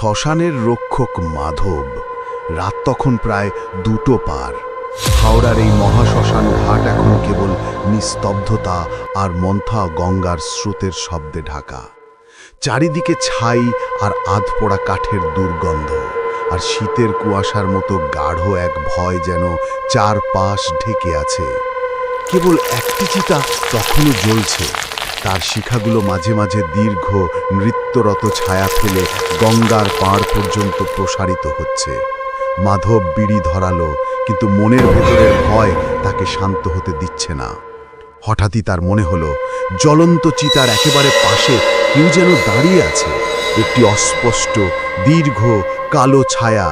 শ্মশানের রক্ষক মাধব, রাত তখন প্রায় দুটো পার। হাওড়ার এই মহাশ্মশান ঘাট এখন কেবল নিস্তব্ধতা আর মন্থা গঙ্গার স্রোতের শব্দে ঢাকা। চারিদিকে ছাই আর আধপোড়া কাঠের দুর্গন্ধ, আর শীতের কুয়াশার মতো গাঢ় এক ভয় যেন চারপাশ ঢেকে আছে। কেবল একটি চিতা তখনও জ্বলছে। তার শিখাগুলো মাঝে মাঝে দীর্ঘ নৃত্যরত ছায়া ফেলে গঙ্গার পাড় পর্যন্ত প্রসারিত হচ্ছে। মাধব বিড়ি ধরালো, কিন্তু মনের ভেতরের ভয় তাকে শান্ত হতে দিচ্ছে না। হঠাৎই তার মনে হলো, জ্বলন্ত চিতার একেবারে পাশে কেউ যেন দাঁড়িয়ে আছে। একটি অস্পষ্ট, দীর্ঘ, কালো ছায়া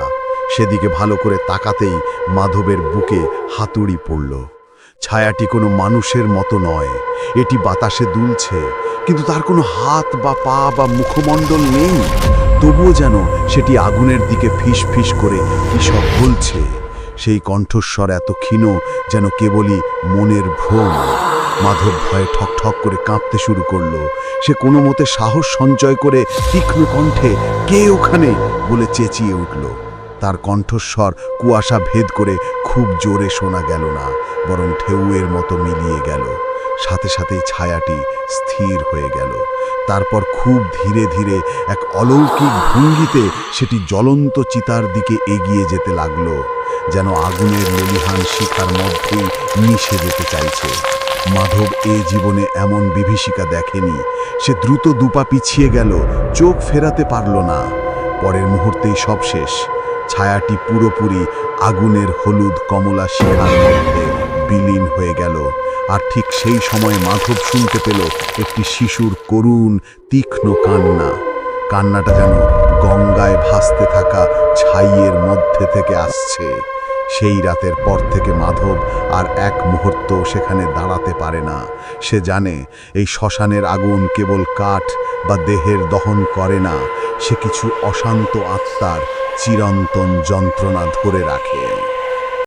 সেদিকে ভালো করে তাকাতেই মাধবের বুকে হাতুড়ি পড়ল। ছায়াটি কোনো মানুষের মতো নয়। এটি বাতাসে দুলছে, কিন্তু তার কোনো হাত বা পা বা মুখমণ্ডল নেই। তবুও যেন সেটি আগুনের দিকে ফিস ফিস করে সব বলছে, সেই কণ্ঠস্বর এত ক্ষীণ যেন কেবলই মনের ভ্রম। মাধব ভয়ে ঠক ঠক করে কাঁপতে শুরু করল। সে কোনো মতে সাহস সঞ্চয় করে তীক্ষ্ণ কণ্ঠে কে ওখানে বলে চেঁচিয়ে উঠল। তার কণ্ঠস্বর কুয়াশা ভেদ করে খুব জোরে শোনা গেল না, বরং ঢেউয়ের মতো মিলিয়ে গেল। সাথে সাথেই ছায়াটি স্থির হয়ে গেল। তারপর খুব ধীরে ধীরে এক অলৌকিক ভঙ্গিতে সেটি জ্বলন্ত চিতার দিকে এগিয়ে যেতে লাগল, যেন আগুনের ললিহান শিখার মধ্যেই মিশে যেতে চাইছে। মাধব এ জীবনে এমন বিভীষিকা দেখেনি। সে দ্রুত দুপা পিছিয়ে গেল, চোখ ফেরাতে পারল না। পরের মুহূর্তেই সব শেষ। ছায়াটি পুরোপুরি আগুনের হলুদ কমলা শিখার মধ্যে বিলীন হয়ে গেল। আর ঠিক সেই সময় মাধব শুনতে পেল একটি শিশুর করুণ, তীক্ষ্ণ কান্না। কান্নাটা যেন গঙ্গায় ভাসতে থাকা ছাইয়ের মধ্যে থেকে আসছে। সেই রাতের পর থেকে মাধব আর এক মুহূর্ত সেখানে দাঁড়াতে পারে না। সে জানে এই শ্মশানের আগুন কেবল কাঠ বা দেহের দহন করে না, সে কিছু অশান্ত আত্মার চিরন্তন যন্ত্রণা ধরে রাখে।